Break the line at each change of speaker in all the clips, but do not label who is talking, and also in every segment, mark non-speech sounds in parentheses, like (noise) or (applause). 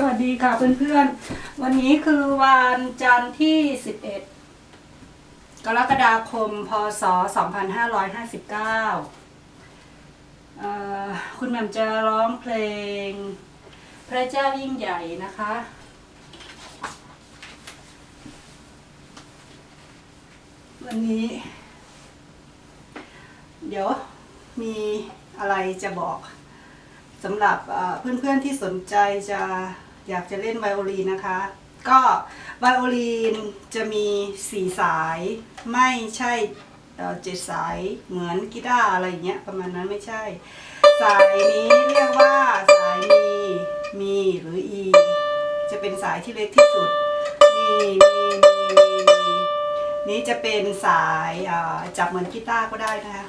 สวัสดีค่ะเพื่อนๆ วันนี้คือวันจันทร์ที่ 11 กรกฎาคม พศ 2559เอ่อคุณแหม่มจะร้องเพลง พระเจ้ายิ่งใหญ่นะคะ วันนี้ เดี๋ยวมีอะไรจะบอกสำหรับเพื่อนๆที่สนใจจะ อยากจะเล่นไวโอลีนนะคะ ก็ไวโอลีนจะมีสี่สาย ไม่ใช่เจ็ดสายเหมือนกีตาร์อะไรเงี้ยประมาณนั้นไม่ใช่ สายนี้เรียกว่าสายมีมีหรือ E จะเป็นสายที่เล็กที่สุดมีมีมีมีมีนี้จะเป็นสายจับเหมือนกีตาร์ก็ได้นะคะ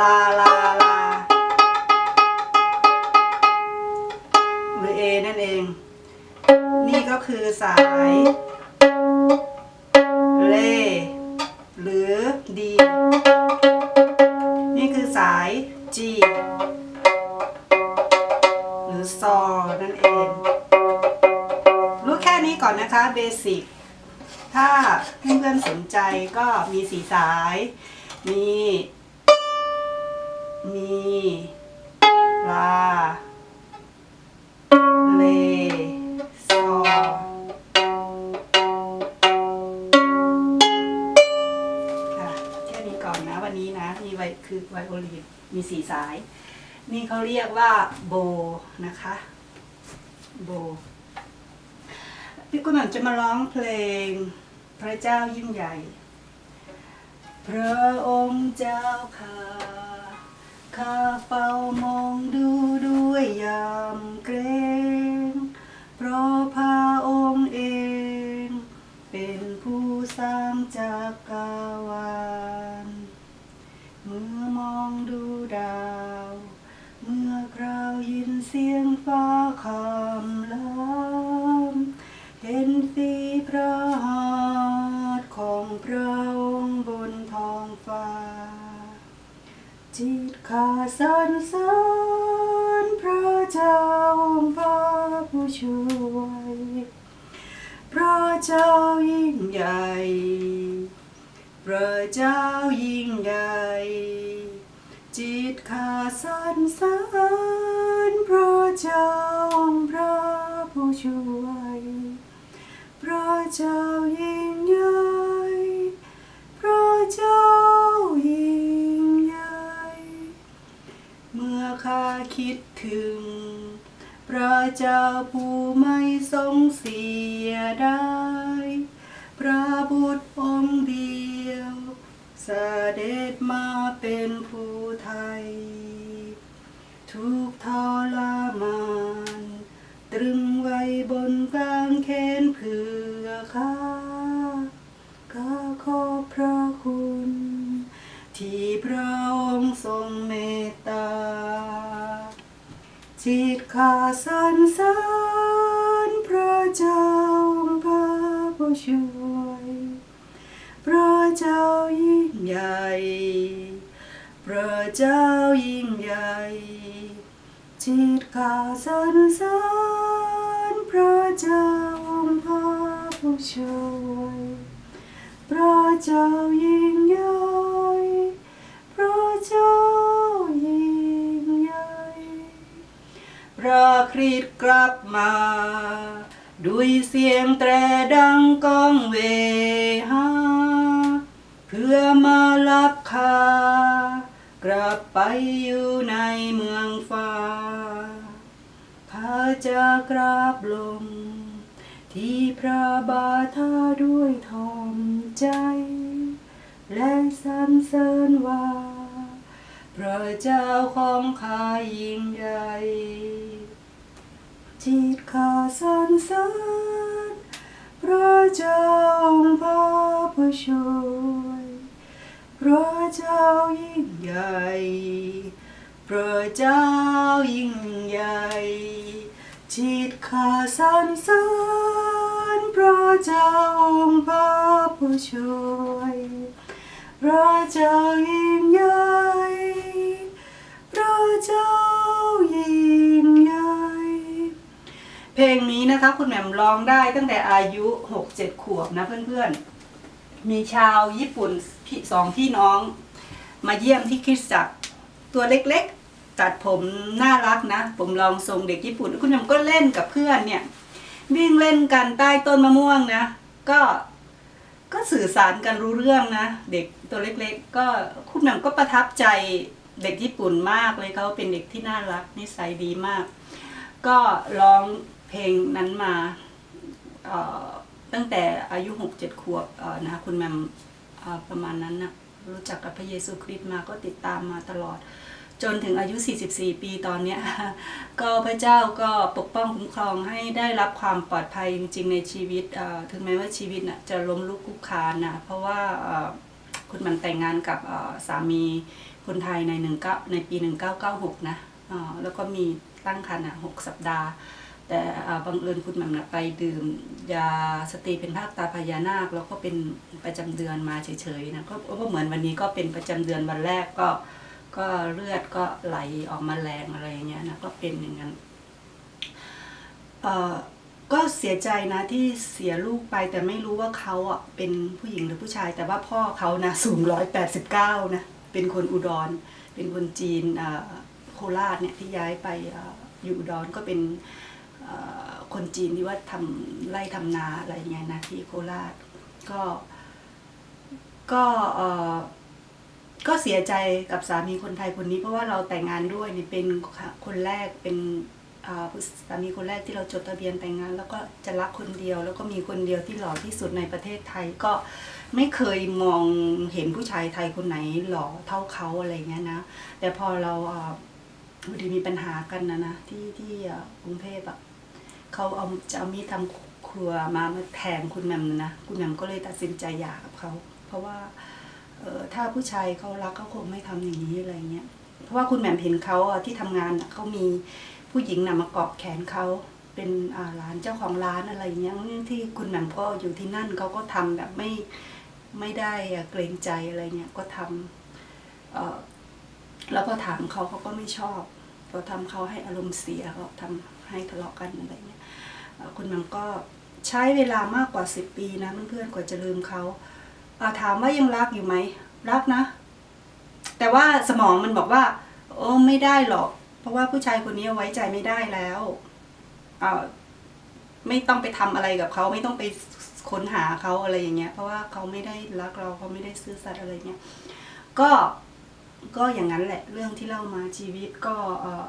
ลาลา คือสาย เล หรือ D นี่คือสาย G หรือซอนั่นเอง รู้แค่นี้ก่อนนะคะเบสิกถ้าเพื่อนๆสนใจก็มีสีสาย มี มี โอลินมีสีสาย นี่เขาเรียกว่าโบนะคะโบพี่กุหม่ำจะมาร้องเพลงพระเจ้ายิ่งใหญ่ พระองค์เจ้าข้าข้าเฝ้ามองดูด้วยยามเกรง เพราะพระองค์เอง เป็นผู้สร้างจักรวา อมองดูดาว เมื่อคราวยินเสียงฟ้าคำลามเห็นสีพระหัตถ์ของพระองค์บนท้องฟ้า จิตขาสรรเสริญพระเจ้าองค์พระผู้ช่วยพระเจ้ายิ่งใหญ่พระเจ้ายิ่งใหญ่ จิตขาสรรเสริญพระเจ้าองค์พระผู้ช่วยพระเจ้ายิ่งใหญ่พระเจ้ายิ่งใหญ่เมื่อข้าคิดถึง พระเจ้าผู้ไม่ทรงเสียไดายพระบุตรองค์เดียว เสด็จมาเป็นผู้ไทย ทุกทรมาน ตรึงไว้บนกลางเขนเพื่อข้าข้าขอบพระคุณ ที่พระองค์ทรงเมตตา จิตข้าสรรเสริญพระเจ้าพระผู้ช่วย พระเจ้ายิ่ง ใหญ่ พระเจ้ายิ่งใหญ่จิตข้าสรรเสริญพระเจ้าพระผู้ช่วยพระเจ้ายิ่งใหญ่พระเจ้ายิ่งใหญ่พระคริสต์กลับมาด้วยเสียงแตรดังก้องเวหา พื่อมารับข้ากลับไปอยู่ในเมืองฟ้าข้าจะกราบลง ที่พระบาทาด้วยทอมใจ และสรรเสริญว่าพระเจ้าของข้ายิ่งใหญ่จิตข้าสรรเสริญพระเจ้าองค์พระผู้ช่วย เจ้ายิ่งใหญ่พระเจ้ายิ่งใหญ่จิตข้าสันสริญพระเจ้าองค์พระผู้ช่วยพระเจ้ายิ่งใหญ่พระเจ้ายิ่งใหญ่เพลงนี้นะคะคุณแหม่มร้องได้ตั้งแต่อายุ 6-7 ขวบนะเพื่อนๆ มีชาวญี่ปุ่นพี่สองพี่น้อง มาเยี่ยมที่คริสตจักรตัวเล็กๆ ตัดผมน่ารักนะ ผมลองทรงเด็กญี่ปุ่น คุณแหม่มก็เล่นกับเพื่อนเนี่ย วิ่งเล่นกันใต้ต้นมะม่วงนะ ก็ก็สื่อสารกันรู้เรื่องนะ เด็กตัวเล็กๆ ก็คุณแหม่มก็ประทับใจเด็กญี่ปุ่นมากเลยเขาเป็นเด็กที่น่ารักนิสัยดีมาก ก็ร้องเพลงนั้นมาเอ่อ ตั้งแต่อายุหกเจ็ดขวบนะคุณแม่มประมาณนั้นนะรู้จักกับพระเยซูคริสต์มาก็ติดตามมาตลอด จนถึงอายุ 44 ปีตอนนี้ก็พระเจ้าก็ปกป้องคุ้มครองให้ได้รับความปลอดภัยจริงๆในชีวิตถึงแม้ว่าชีวิตนะจะล้มลุกคลุกคานนะเพราะว่าคุณแมันแต่งงานกับสามีคนไทยใน19ในปี 1996 นะเอ่อแล้วก็มีตั้งครรภ์6สัปดาห์ แต่บังเอิญคุณแหม่มนะไปดื่มยาสตรีเป็นภาคตาพญานาค แล้วก็เป็นประจำเดือนมาเฉยๆนะก็ก็เหมือนวันนี้ก็เป็นประจำเดือนวันแรกก็ก็เลือดก็ไหลออกมาแรงอะไรอย่างเงี้ยนะก็เป็นอย่างนั้นเอ่อก็เสียใจนะที่เสียลูกไปแต่ไม่รู้ว่าเขาอะเป็นผู้หญิงหรือผู้ชาย แต่ว่าพ่อเขานะสูงร้อยแปดสิบเก้านะเป็นคนอุดร เป็นคนจีนโคราชเนี่ยที่ย้ายไปออยู่อุดรก็เป็น คนจีนที่ว่าทำไร่ทำนาอะไรเงี้ยนะที่โคราช ก็ก็เออก็เสียใจกับสามีคนไทยคนนี้ เพราะว่าเราแต่งงานด้วยเนี่ยเป็นคนแรกเป็นสามีคนแรกที่เราจดทะเบียนแต่งงาน แล้วก็จะรักคนเดียว แล้วก็มีคนเดียวที่หล่อที่สุดในประเทศไทยก็ไม่เคยมองเห็นผู้ชายไทยคนไหนหล่อเท่าเขาอะไรเงี้ยนะแต่พอเราพอดีมีปัญหากันนะนะที่ที่กรุงเทพอะ เขาเอาจะเอามีดทำครัวมามาแทงคุณแหม่มนะคุณแหม่มก็เลยตัดสินใจหย่ากับเขาเพราะว่าเออถ้าผู้ชายเขารักเขาคงไม่ทำอย่างนี้อะไรเงี้ย เพราะว่าคุณแหม่มเห็นเขาที่ทำงานเขามีผู้หญิงน่ะมาเกาะแขนเขาเป็นร้านเจ้าของร้านอะไรเงี้ยที่คุณแหม่มก็อยู่ที่นั่นเขาก็ทำแบบไม่ไม่ได้เกรงใจอะไรเงี้ยก็ทำเอแล้วพอถามเขาเขาก็ไม่ชอบพอทำเขาให้อารมณ์เสียเขาทำให้ทะเลาะกันอะไรเงี้ย คุณแม่มก็ใช้เวลามากกว่าสิบปีนะเพื่อนๆกว่าจะลืมเขาอ่าถามว่ายังรักอยู่ไหมรักนะ แต่ว่าสมองมันบอกว่า โอ้ไม่ได้หรอก เพราะว่าผู้ชายคนนี้ไว้ใจไม่ได้แล้วอ่าไม่ต้องไปทำอะไรกับเขาไม่ต้องไปค้นหาเขาอะไรอย่างเงี้ย เพราะว่าเขาไม่ได้รักเราเขาไม่ได้ซื่อสัตย์อะไรเงี้ยก็ก็อย่างนั้นแหละเรื่องที่เล่ามาชีวิตก็เอ่อ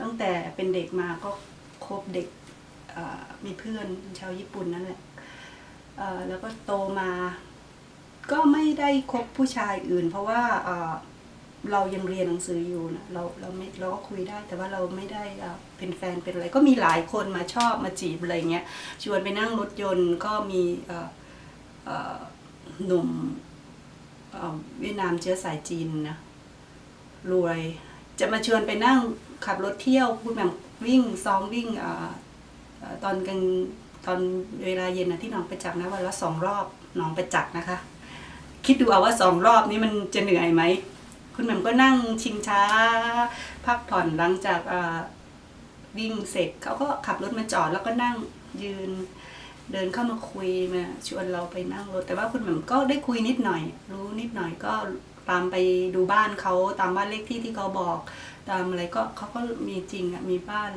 ตั้งแต่เป็นเด็กมาก็คบเด็ก มีเพื่อนชาวญี่ปุ่นนั่นแหละแล้วก็โตมา ก็ไม่ได้คบผู้ชายอื่น เพราะว่าเรายังเรียนหนังสืออยู่นะเราเราไม่เราก็คุยได้ แต่ว่าเราไม่ได้เป็นแฟนเป็นอะไร ก็มีหลายคนมาชอบมาจีบอะไรเงี้ยชวนไปนั่งรถยนต์ก็มีหนุ่มเวียดนามเชื้อสายจีนนะรวย จะมาชวนไปนั่งขับรถเที่ยวคุณแบบวิ่งซ้อมวิ่งอ่อเอ่อ ตอนกลางตอนเวลาเย็นนะที่หน้องไปจักนะวันละสองรอบหน้องไปจักนะคะ คิดดูเอาว่าสองรอบนี้มันจะเหนื่อยไหมคุณแหม่มก็นั่งชิงช้า พักผ่อนหลังจากวิ่งเสร็จเขาก็ขับรถมาจอดแล้วก็นั่งยืนเดินเข้ามาคุยมาชวนเราไปนั่งรถ แต่ว่าคุณแหม่มก็ได้คุยนิดหน่อย รู้นิดหน่อยก็ตามไปดูบ้านเขาตามบ้านเลขที่ที่เขาบอก ตามอะไรก็เขาก็มีจริงอะมีบ้าน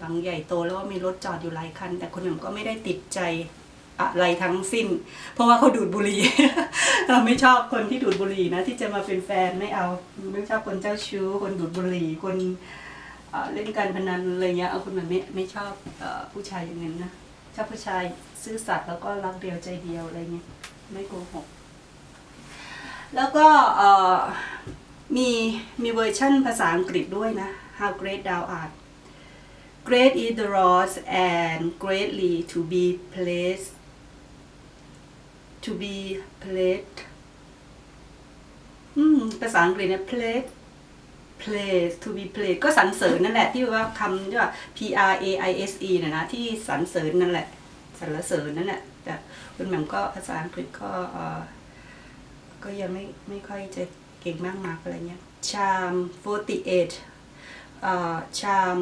หลังใหญ่โตแล้วก็มีรถจอดอยู่หลายคัน แต่คนหนึ่งก็ไม่ได้ติดใจอะไรทั้งสิ้น เพราะว่าเขาดูดบุหรี่ เราไม่ชอบคนที่ดูดบุหรี่นะ ที่จะมาเป็นแฟนไม่เอาไม่ชอบคนเจ้าชู้ คนดูดบุหรี่คนเล่นการพนันอะไรเงี้ยเอาคนแบบไม่ไม่ชอบอผู้ชายอย่างนั้นนะชอบผู้ชายซื่อสัตย์แล้วก็รักเดียวใจเดียวอะไรเงี้ยไม่โกหกแล้วก็มีมีเวอร์ชั่นภาษาอังกฤษด้วยนะ How Great Thou Art Great is the Lord and greatly to be praised to be praised ภาษาอังกฤษเนี่ย praise praise to be praised ก็สรรเสริญนั่นแหละที่ว่าคำที่ว่า P R A I S E นะนะที่สรรเสริญนั่นแหละสรรเสริญนั่นแหละแต่คุณแหม่มก็ภาษาอังกฤษก็ก็ยังไม่ไม่ค่อยจะเก่งมากนักอะไรเงี้ย charm 48เอ่อ charm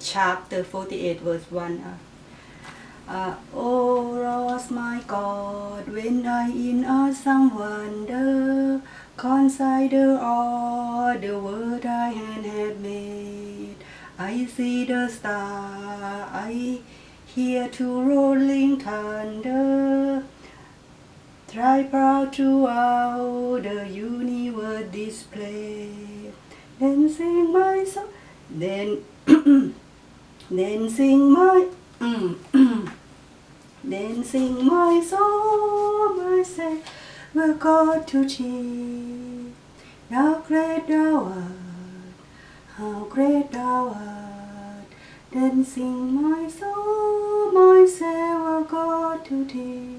chapter 48 verse 1 uh, uh, Oh Lord my God, when I in awesome wonder consider all the world I hand had made, I see the star, I hear two rolling thunder, try proud throughout the universe display. Then sing my song, then (clears throat) Dancing my, mm, mm. dancing my soul, my say, will go to thee. How great thou art, how great thou art, dancing my soul, my say, will go to thee.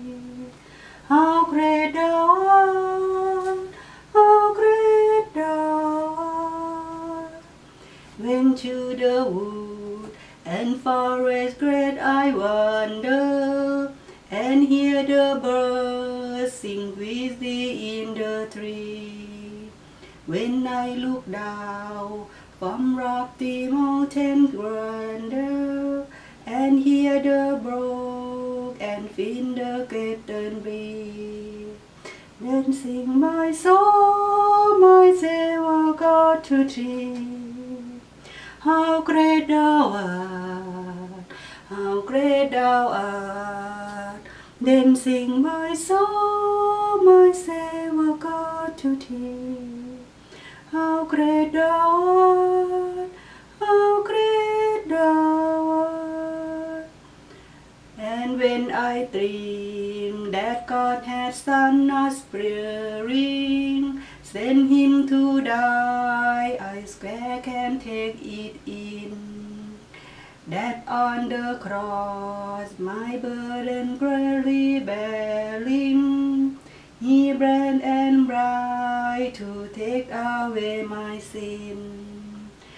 Birds sing with thee in the tree. When I look down from rocky mountain grandeur, and hear the brook and feel the curtain breeze, then sing my soul, my Savior oh God to thee. How great thou art, how great thou art. Then sing my soul, my Savior God to thee. How great thou art, how great thou art. And when I dream that God has done us sparing, send him to die, I scarce can take it in. That on the cross my burden gladly bearing, he bled and bright to take away my sin.